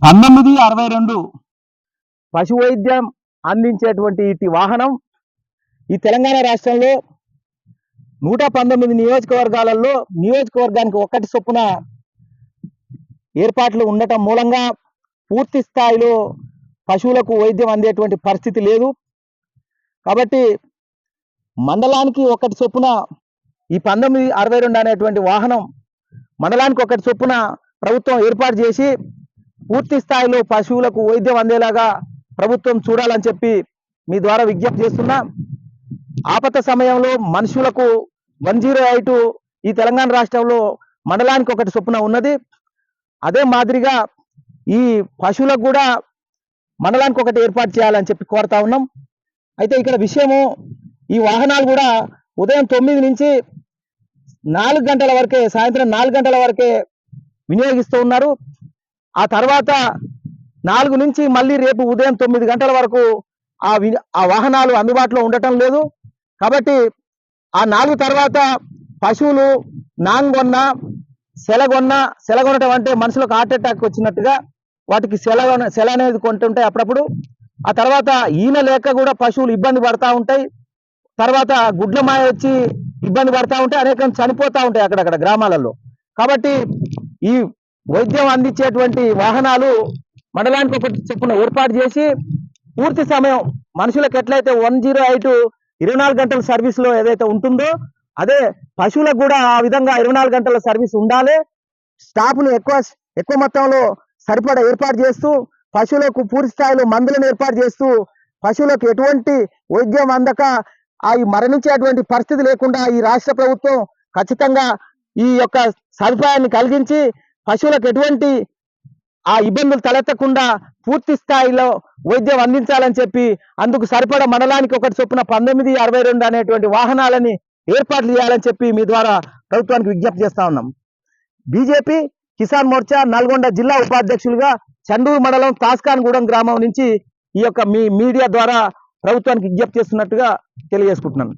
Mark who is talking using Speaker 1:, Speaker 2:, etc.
Speaker 1: పంతొమ్మిది అరవై రెండు.
Speaker 2: పశు వైద్యం అందించేటువంటి ఇటు వాహనం ఈ తెలంగాణ రాష్ట్రంలో నూట పంతొమ్మిది నియోజకవర్గాలలో నియోజకవర్గానికి ఒకటి చొప్పున ఏర్పాట్లు ఉండటం మూలంగా పూర్తి స్థాయిలో పశువులకు వైద్యం అందేటువంటి పరిస్థితి లేదు. కాబట్టి మండలానికి ఒకటి చొప్పున ఈ పంతొమ్మిది అరవై రెండు అనేటువంటి వాహనం మండలానికి ఒకటి చొప్పున ప్రభుత్వం ఏర్పాటు చేసి పూర్తి స్థాయిలో పశువులకు వైద్యం అందేలాగా ప్రభుత్వం చూడాలని చెప్పి మీ ద్వారా విజ్ఞప్తి చేస్తున్నా. ఆపత సమయంలో మనుషులకు వన్ జీరో ఎయిట్ ఈ తెలంగాణ రాష్ట్రంలో మండలానికి ఒకటి చొప్పున ఉన్నది. అదే మాదిరిగా ఈ పశువులకు కూడా మండలానికి ఒకటి ఏర్పాటు చేయాలని చెప్పి కోరుతా ఉన్నాం. అయితే ఇక్కడ విషయము ఈ వాహనాలు కూడా ఉదయం తొమ్మిది నుంచి నాలుగు గంటల వరకే సాయంత్రం నాలుగు గంటల వరకే వినియోగిస్తూ ఉన్నారు. ఆ తర్వాత నాలుగు నుంచి మళ్ళీ రేపు ఉదయం తొమ్మిది గంటల వరకు ఆ వి- ఆ వాహనాలు అందుబాటులో ఉండటం లేదు. కాబట్టి ఆ నాలుగు తర్వాత పశువులు నాంగొన్న సెలగొన్న సెలగొనటం అంటే మనుషులకు హార్ట్ అటాక్ వచ్చినట్టుగా వాటికి సెల సెల అనేది కొంటుంటాయి అప్పుడప్పుడు ఆ తర్వాత ఈన లేక కూడా పశువులు ఇబ్బంది పడతా ఉంటాయి. తర్వాత గుడ్ల మాయ వచ్చి ఇబ్బంది పడతా ఉంటాయి. అనేకం చనిపోతూ ఉంటాయి అక్కడక్కడ గ్రామాలలో. కాబట్టి ఈ వైద్యం అందించేటువంటి వాహనాలు మండలానికి ఒకటి చొప్పున ఏర్పాటు చేసి పూర్తి సమయం మనుషులకు ఎట్లయితే వన్ జీరో ఎయిట్ ఇరవై నాలుగు గంటల సర్వీస్లో ఏదైతే ఉంటుందో అదే పశువులకు కూడా ఆ విధంగా ఇరవై నాలుగు గంటల సర్వీస్ ఉండాలి. స్టాఫ్ను ఎక్కువ ఎక్కువ మొత్తంలో సరిపడా ఏర్పాటు చేస్తూ పశువులకు పూర్తి స్థాయిలో మందులను ఏర్పాటు చేస్తూ పశువులకు ఎటువంటి వైద్యం అందక అవి మరణించేటువంటి పరిస్థితి లేకుండా ఈ రాష్ట్ర ప్రభుత్వం ఖచ్చితంగా ఈ యొక్క సదుపాయాన్ని కలిగించి పశువులకు ఎటువంటి ఆ ఇబ్బందులు తలెత్తకుండా పూర్తి స్థాయిలో వైద్యం అందించాలని చెప్పి అందుకు సరిపడా మండలానికి ఒకటి చొప్పున పంతొమ్మిది అరవై రెండు అనేటువంటి వాహనాలని ఏర్పాట్లు చేయాలని చెప్పి మీ ద్వారా ప్రభుత్వానికి విజ్ఞప్తి చేస్తా ఉన్నాం. బీజేపీ కిసాన్ మోర్చా నల్గొండ జిల్లా ఉపాధ్యక్షులుగా చండూరు మండలం తాస్కాన్గూడెం గ్రామం నుంచి ఈ యొక్క మీ మీడియా ద్వారా ప్రభుత్వానికి విజ్ఞప్తి చేస్తున్నట్టుగా తెలియజేసుకుంటున్నాను